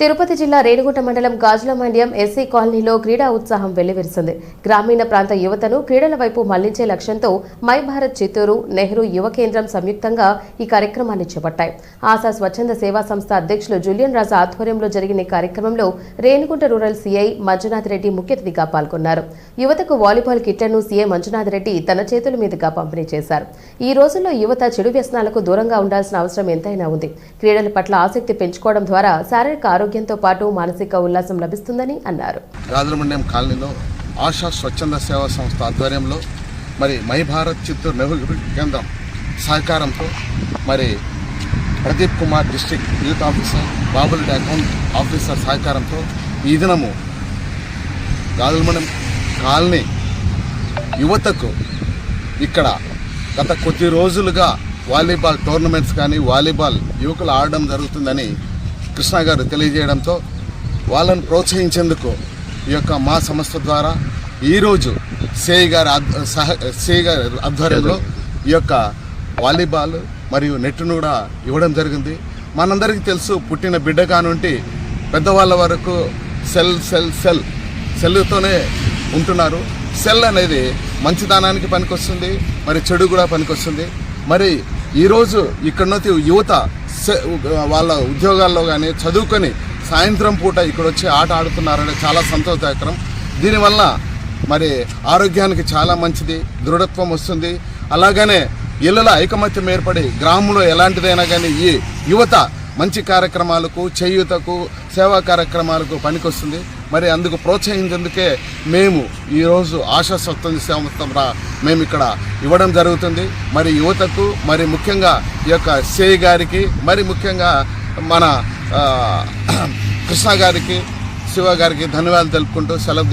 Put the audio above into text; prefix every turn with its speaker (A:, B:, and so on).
A: తిరుపతి జిల్లా రేణిగుంట మండలం గాజుల మండ్యం ఎస్సీ కాలనీలో క్రీడా ఉత్సాహం వెల్లివిరిసింది. గ్రామీణ ప్రాంత యువతను క్రీడల వైపు మళ్ళించే లక్ష్యంతో మై భారత్ చిత్తూరు నెహ్రూ యువ కేంద్రం సంయుక్తంగా ఈ కార్యక్రమాన్ని చేపట్టాయి. ఆశా స్వచ్ఛంద సేవా సంస్థ అధ్యక్షులు జూలియన్ రాజా ఆధ్వర్యంలో జరిగిన ఈ కార్యక్రమంలో రేణిగుంట రూరల్ సీఐ మంజునాథ్ రెడ్డి ముఖ్య అతిథిగా పాల్గొన్నారు. యువతకు వాలీబాల్ కిట్లను సీఐ మంజునాథ్ రెడ్డి తన చేతుల మీదుగా పంపిణీ చేశారు. ఈ రోజుల్లో యువత చెడు వ్యసనాలకు దూరంగా ఉండాల్సిన అవసరం ఎంతైనా ఉంది. క్రీడల పట్ల ఆసక్తి పెంచుకోవడం ద్వారా శారీరక ఆరోగ్యంతో పాటు మానసిక ఉల్లాసం లభిస్తుందని అన్నారు.
B: రాజమండ్యం కాలనీలో ఆశా స్వచ్ఛంద సేవా సంస్థ ఆధ్వర్యంలో మరి మై భారత్ చిత్తూరు నెహ్రూ కేంద్రం సహకారంతో మరి Pradeep Kumar district youth officer Babul account officer సహకారంతో ఈ దినము రాజమండ్యం కాలనీ యువతకు ఇక్కడ గత కొద్ది రోజులుగా వాలీబాల్ టోర్నమెంట్స్ కానీ వాలీబాల్ యువకులు ఆడడం జరుగుతుందని కృష్ణ గారు తెలియజేయడంతో వాళ్ళను ప్రోత్సహించేందుకు ఈ యొక్క మా సంస్థ ద్వారా ఈరోజు సేయ్ గారి సహ సేయి గారి ఆధ్వర్యంలో ఈ యొక్క వాలీబాల్ మరియు నెట్ను కూడా ఇవ్వడం జరిగింది. మనందరికీ తెలుసు పుట్టిన బిడ్డ కానుంటి పెద్దవాళ్ళ వరకు సెల్ సెల్ సెల్ సెల్తోనే ఉంటున్నారు. సెల్ అనేది మంచితనానికి పనికొస్తుంది మరి చెడు కూడా పనికొస్తుంది. మరి ఈరోజు ఇక్కడున్న యువత వాళ్ళ ఉద్యోగాల్లో కానీ చదువుకొని సాయంత్రం పూట ఇక్కడ వచ్చి ఆట ఆడుతున్నారంటే చాలా సంతోషకరం దీనివల్ల మరి ఆరోగ్యానికి చాలా మంచిది దృఢత్వం వస్తుంది. అలాగనే ఇళ్ళలో ఐకమత్యం ఏర్పడి గ్రామంలో ఎలాంటిదైనా కానీ ఈ యువత మంచి కార్యక్రమాలకు చేయూతకు సేవా కార్యక్రమాలకు పనికొస్తుంది. మరి అందుకు ప్రోత్సహించేందుకే మేము ఈరోజు ఆశా స్వచ్ఛంద సంస్థ రా- మేము ఇక్కడ ఇవ్వడం జరుగుతుంది. మరి యువతకు మరి ముఖ్యంగా ఈ యొక్క సేయ్ గారికి మరి ముఖ్యంగా మన కృష్ణ గారికి శివ గారికి ధన్యవాదాలు తెలుపుకుంటూ సెలవు